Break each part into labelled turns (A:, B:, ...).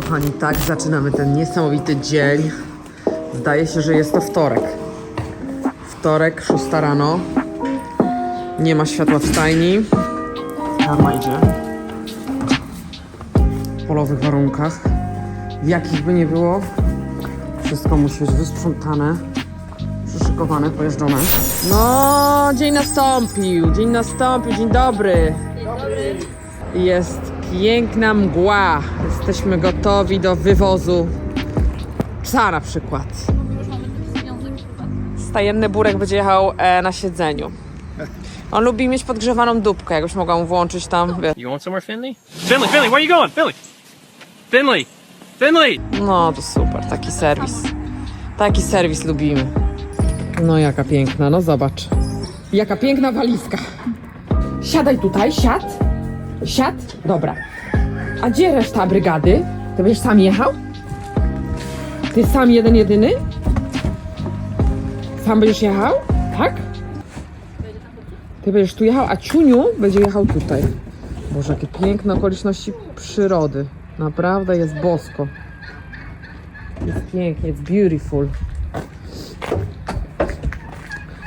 A: kochani, tak zaczynamy ten niesamowity dzień. Zdaje się, że jest to wtorek. Wtorek, 6 rano. Nie ma światła w stajni. Karma idzie. W polowych warunkach. W jakich by nie było, wszystko musi być wysprzątane, przyszykowane, pojeżdżone. No, dzień nastąpił, dzień nastąpił, dzień dobry. Jest piękna mgła. Jesteśmy gotowi do wywozu psa na przykład. Stajenny burek będzie jechał e, na siedzeniu. On lubi mieć podgrzewaną dupkę, jakbyś mogła mu włączyć tam. wie-
B: You going somewhere, Finley? Finley, Finley, where you going? Finley! Finley! Finley!
A: No to super, taki serwis. Taki serwis lubimy. No jaka piękna, no zobacz. Jaka piękna walizka. Siadaj tutaj, siad. Siad? Dobra. A gdzie reszta brygady? Ty będziesz sam jechał? Ty sam jeden jedyny? Sam będziesz jechał? Tak? Ty będziesz tu jechał, a Ciuniu będzie jechał tutaj. Boże, jakie piękne okoliczności przyrody. Naprawdę jest bosko. Jest pięknie, it's beautiful.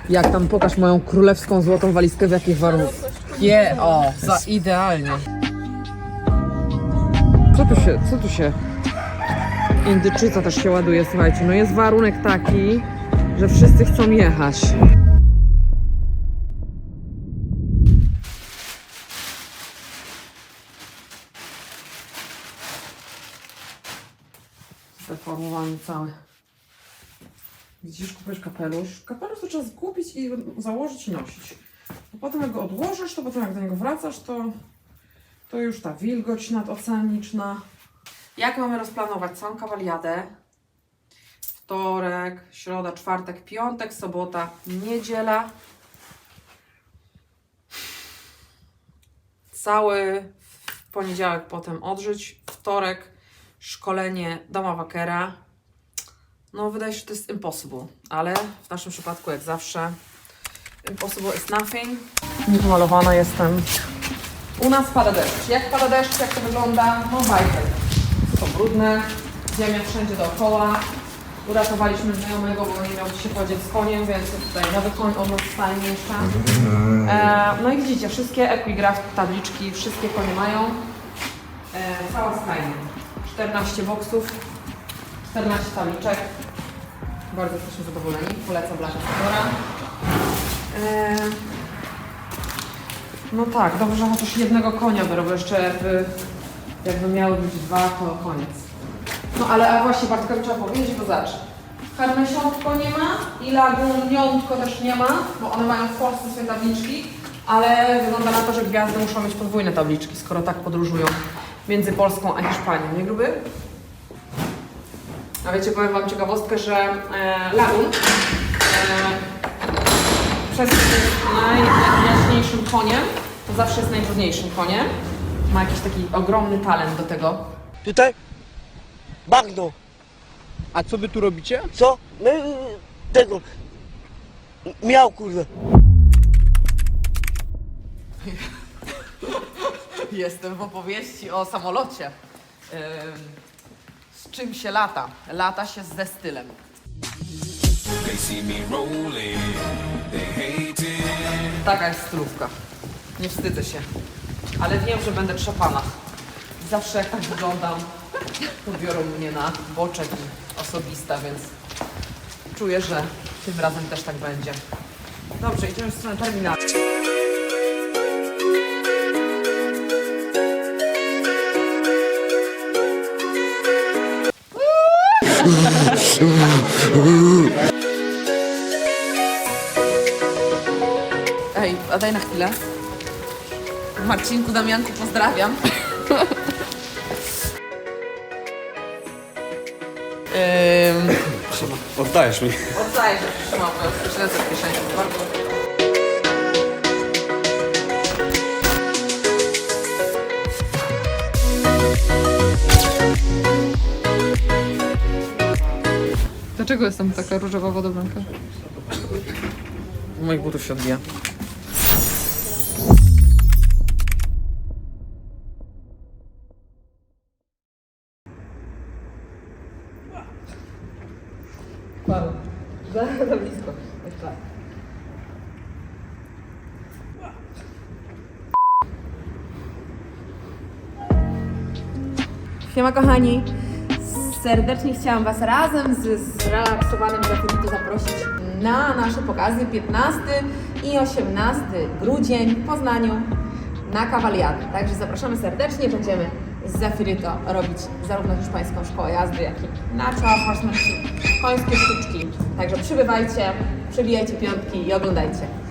A: Jak tam pokaż moją królewską złotą walizkę w jakich warunkach. Je, o, za idealnie. Co tu się, co tu się? Indyczyca też się ładuje, słuchajcie. No jest warunek taki, że wszyscy chcą jechać. Zdeformowany cały. Widzisz, kupujesz kapelusz. Kapelusz to trzeba zgubić i założyć i nosić. A potem jak go odłożysz, to potem jak do niego wracasz, to, to już ta wilgoć nadoceaniczna. Jak mamy rozplanować całą kawaliadę? Wtorek, środa, czwartek, piątek, sobota, niedziela. Cały poniedziałek potem odżyć. Wtorek, szkolenie doma wakera. No, wydaje się, że to jest impossible, ale w naszym przypadku, jak zawsze, impossible is nothing. Niepomalowana jestem. U nas pada deszcz. Jak pada deszcz, jak to wygląda? No, bajkę. To brudne, ziemia wszędzie dookoła. Uratowaliśmy znajomego, bo nie miał gdzie się podzieć z koniem, więc tutaj nowy koń od nas w stajni jeszcze. E, no i widzicie, wszystkie Equigraph tabliczki, wszystkie konie mają. E, cała stajnia. 14 boksów, 14 tabliczek. Bardzo jesteśmy zadowoleni. Polecam dla Kasadora. E, no tak, dobrze, chociaż jednego konia bo jeszcze jakby, jakby miały być dwa, to koniec. No ale a właśnie Bartkowi trzeba powiedzieć, bo zacz. Karmesiątko nie ma i laguniątko też nie ma, bo one mają w Polsce swoje tabliczki, ale wygląda na to, że gwiazdy muszą mieć podwójne tabliczki, skoro tak podróżują między Polską a Hiszpanią, nie gruby? A wiecie, powiem Wam ciekawostkę, że e, lagun e, przez najjaśniejszym koniem, to zawsze jest najtrudniejszym koniem. Ma jakiś taki ogromny talent do tego.
C: Tutaj? Bagno.
D: A co wy tu robicie?
C: Co? My y, tego. Miał kurde.
A: Jestem w opowieści o samolocie. Ym, z czym się lata? Lata się ze stylem.
E: They see me rolling.
A: Taka jest stylówka. Nie wstydzę się. Ale wiem, że będę trzepana. Zawsze jak tak wyglądam, to biorą mnie na boczek i osobista, więc czuję, że tym razem też tak będzie. Dobrze, idziemy w stronę terminalu. Ej, a daj na chwilę. Marcinku, Damianku, pozdrawiam. Ym,
D: Oddajesz mi.
A: oddaję, że trzymam moją ręce w kieszeni. Bardzo.
F: Dlaczego jest tam taka różowa wodobranka?
A: Moich butów się odbija. Wow. Za, za blisko. Siema kochani. Serdecznie chciałam Was razem z zrelaksowanym Zachowito zaprosić na nasze pokazy 15 i 18 grudzień w Poznaniu na kawaliadę. Także zapraszamy serdecznie, będziemy z to robić zarówno hiszpańską szkołę jazdy, jak i nacho, horsemanship, końskie sztuczki. Także przybywajcie, przybijajcie piątki i oglądajcie.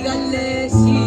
G: díganle sí.